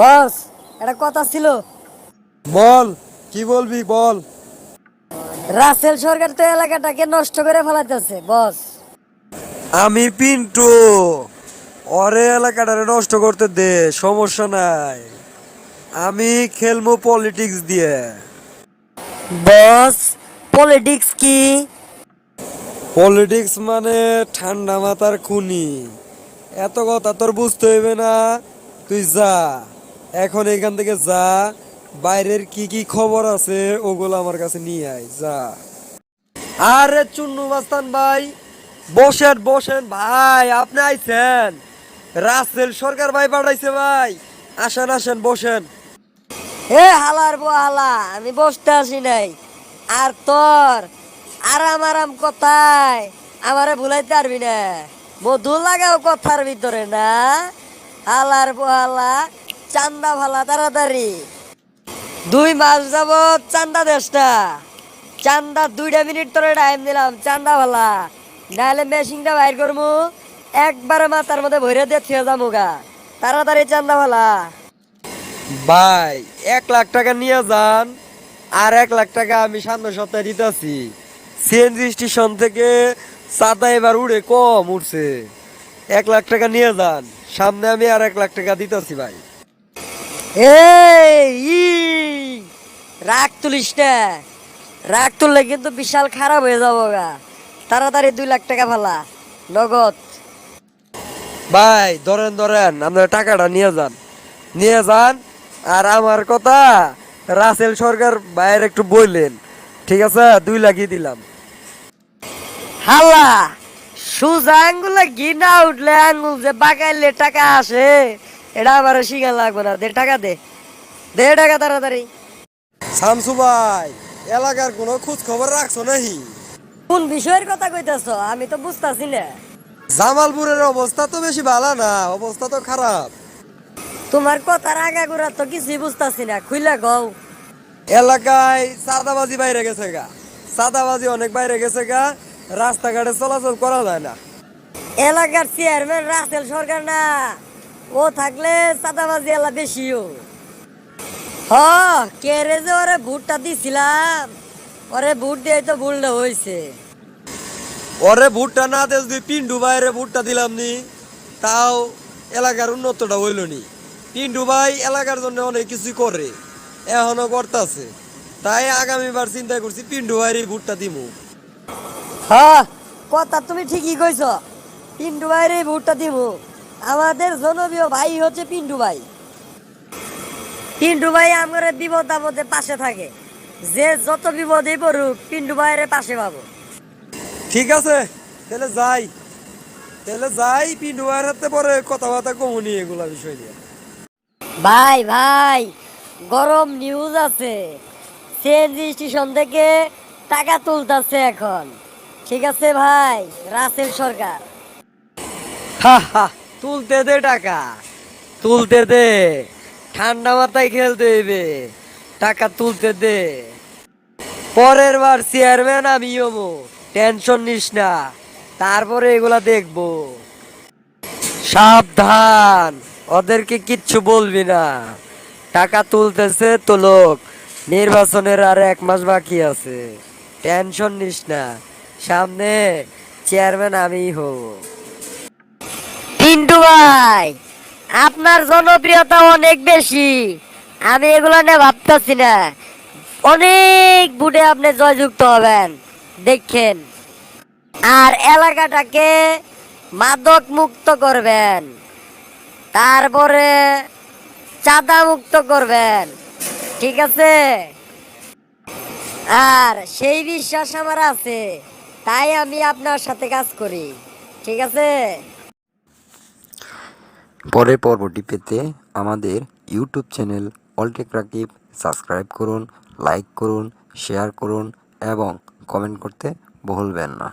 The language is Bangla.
বস একটা কথা ছিল। বল কি বলবি বল। রাসেল সরকার তো এলাকাটাকে নষ্ট করে ফেলাইতেছে বস। আমি পিন্টু ওরে এলাকাটারে নষ্ট করতে দে সমস্যা নাই। আমি খেলব পলিটিক্স দিয়ে। বস পলিটিক্স কি? পলিটিক্স মানে ঠান্ডা মাথার খুনি। এত কথা তোর বুঝতে হইবে না তুই যা। এখন এখান থেকে যা, বাইরের কি কি খবর আছে, ওগুলো আমার কাছে নিয়ে আয়, যা। আরে চুন্নু মাস্তান ভাই, বসেন বসেন ভাই, আপনি আইছেন? রাসেল সরকার ভাই পাঠাইছে ভাই। আসেন আসেন, বসেন। হে হালার বো হালা, আমি বসতে আসি নাই। আর তোর আরাম আরাম কথায় আমারে ভুলাইতে পারবি না। মধু লাগাও কথার ভিতরে না। হালার বো হালা চান্দা ভালা, তাড়াতাড়ি। দুই মাস যাব চান্দা দেশ না চান্দা দুইটা মিনিট তোরে টাইম দিলাম, চান্দা ভালা। নাহলে মেশিনটা বাইর করমু, একবারে মাথার মধ্যে ভরে দিয়ে থিয়ে যাব গা। তাড়াতাড়ি চান্দা ভালা। ভাই, এক লাখ টাকা নিয়ে যান, আর এক লাখ টাকা আমি সামনে সপ্তাহে দিতেছি। সিএনজি স্টেশন থেকে চাঁদা এবার উড়ে কম উঠছে। এক লাখ টাকা নিয়ে যান, সামনে আমি আর এক লাখ টাকা দিতেছি ভাই। এই ই, রাগ তুলিস না। রাগ তুললে কিন্তু বিশাল খারাপ হয়ে যাব গা। তাড়াতাড়ি দুই লাখ টাকা ফেলা। নগদ। ভাই ধরেন ধরেন আপনার টাকাটা নিয়ে যান। নিয়ে যান আর আমার কথা রাসেল সরকার ভাইয়ের একটু বললেন। ঠিক আছে দুই লাখই দিলাম। হালা সুজা আঙ্গুলে গিনা উঠলে আঙ্গুল যে বাগাইলে টাকা আসে। এটা আমার শিখা লাগবে না। দে টাকা দে। দে টাকা তাড়াতাড়ি। শামসু ভাই এলাকার কোনো খোঁজ খবর রাখছো নাহি কোন বিষয়ের কথা কইতেছ? আমি তো বুঝতাছি না। জামালপুরের অবস্থা তো বেশি ভালো না অবস্থা তো খারাপ। তোমার কথার আগাগোড়া তো কিছুই বুঝতাছি না খুইলা গও এলাকায় সাদাবাজি বাইরে গেছে গা। সাদাবাজি অনেক বাইরে গেছে গা রাস্তাঘাটে চলাচল করা যায় না। এলাকার চেয়ারম্যান রাসেল সরকার না। ও থাকলে চাঁদাবাজি এলা বেশিও হ কে রে যে ওরে ভোটটা দিছিলাম? ওরে ভোট দিয়ে তো ভুলটা হয়েছে ওরে ভুট্টা না দে যদি পিন্ডু বাইরে ভুট্টা দিলাম নি। তাও এলাকার উন্নতটা হইল নি। পিন্ডু ভাই এলাকার জন্য অনেক কিছু করে এখনও করতেছে। তাই আগামীবার চিন্তা করছি পিন্ডু ভাইয়ের ভুট্টা দিমু। হ কথা তুমি ঠিকই কইছ। পিন্টু ভাইয়ের এই ভোটটা দিব আমাদের জনপ্রিয় ভাই হচ্ছে পিন্টু ভাই। পিন্টু ভাই আমার বিপদ আপদে পাশে থাকে। যে যত বিপদেই পড়ুক পিন্টু ভাইয়ের পাশে পাবো। ঠিক আছে তাহলে যাই। তাহলে যাই পিন্টু ভাইয়ের হাতে পরে কথাবার্তা কমুনি এগুলা বিষয় নিয়ে। ভাই ভাই গরম নিউজ আছে। সিএনজি স্টেশন থেকে টাকা তুলতেছে এখন। ঠিক আছে ভাই রাসেল সরকার। হা হা তুলতে দে টাকা। তুলতে দে। ঠান্ডা মাথায় খেলতে হইবে। টাকা তুলতে দে। পরের বার চেয়ারম্যান আমি হব টেনশন নিস না। তারপরে এগুলা দেখব। সাবধান। ওদেরকে কিচ্ছু বলবি না। টাকা তুলতেছে তো লোক। নির্বাচনের আর এক মাস বাকি আছে। টেনশন নিস না। সামনে চেয়ারম্যান আমিই হব। পিন্টু ভাই, আপনার জনপ্রিয়তা অনেক বেশি। আমি এগুলো নিয়ে ভাবতেছি না। অনেক বুটে আপনি জয়যুক্ত হবেন, দেখেন। আর এলাকাটাকে মাদক মুক্ত করবেন, তারপরে চাঁদা মুক্ত করবেন, ঠিক আছে? আর সেই বিশ্বাস আমার আছে, তাই আমি আপনার সাথে কাজ করি, ঠিক আছে? পরের পর্বটি পেতে আমাদের YouTube channel Alltech Rakib subscribe করুন লাইক করুন শেয়ার করুন এবং কমেন্ট করতে ভুলবেন না।